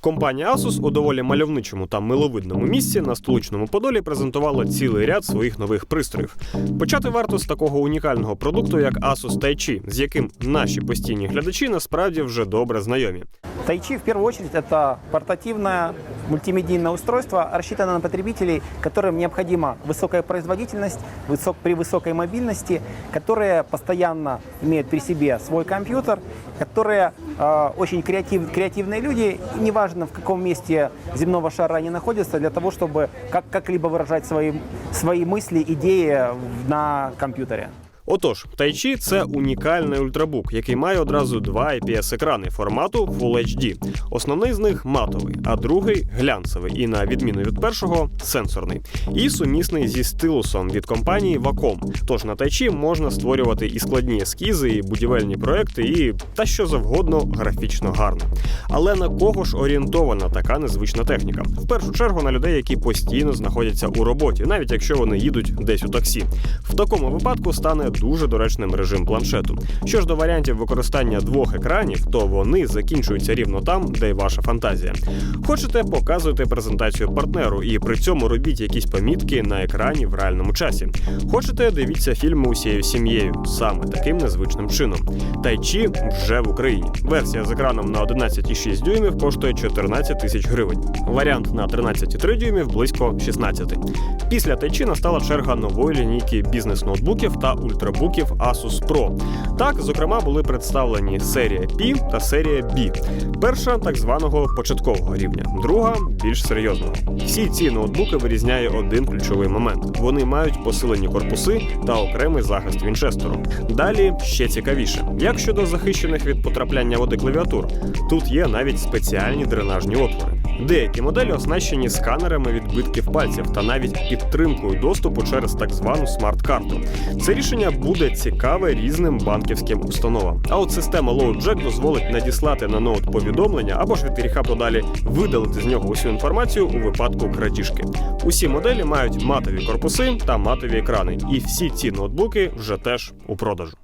Компанія Asus у доволі мальовничому та миловидному місці на столичному Подолі презентувала цілий ряд своїх нових пристроїв. Почати варто з такого унікального продукту, як Asus Taichi, з яким наші постійні глядачі насправді вже добре знайомі. Тайчи в первую очередь это портативное мультимедийное устройство, рассчитанное на потребителей, которым необходима высокая производительность высок- при высокой мобильности, которые постоянно имеют при себе свой компьютер, которые э, очень креатив- креативные люди, и неважно в каком месте земного шара они находятся, для того, чтобы как- как-либо выражать свои, свои мысли, идеи на компьютере. Отож, Taichi – це унікальний ультрабук, який має одразу два IPS-екрани формату Full HD. Основний з них матовий, а другий глянцевий, і на відміну від першого сенсорний. І сумісний зі стилусом від компанії Wacom. Тож на Taichi можна створювати і складні ескізи, і будівельні проекти, і та що завгодно графічно гарно. Але на кого ж орієнтована така незвична техніка? В першу чергу на людей, які постійно знаходяться у роботі, навіть якщо вони їдуть десь у таксі. В такому випадку стане дуже доречним режим планшету. Що ж до варіантів використання двох екранів, то вони закінчуються рівно там, де й ваша фантазія. Хочете, показуйте презентацію партнеру і при цьому робіть якісь помітки на екрані в реальному часі. Хочете, дивіться фільми усією сім'єю саме таким незвичним чином. Тайчі вже в Україні. Версія з екраном на 11,6 дюймів коштує 14 тисяч гривень. Варіант на 13,3 дюймів близько 16. Після Тайчі настала черга нової лінійки бізнес-ноутбуків та ультрабуків Asus Pro. Так, зокрема, були представлені серія P та серія B. Перша так званого початкового рівня, друга більш серйозного. Всі ці ноутбуки вирізняє один ключовий момент: вони мають посилені корпуси та окремий захист вінчестеру. Далі ще цікавіше. Як щодо захищених від потрапляння води клавіатур, тут є навіть спеціальні дренажні отвори. Деякі моделі оснащені сканерами відбитків пальців та навіть підтримкою доступу через так звану смарт-карту. Це рішення буде цікаве різним банківським установам. А от система LoadJack дозволить надіслати на ноут повідомлення або ж від гріха подалі видалити з нього усю інформацію у випадку крадіжки. Усі моделі мають матові корпуси та матові екрани, і всі ці ноутбуки вже теж у продажу.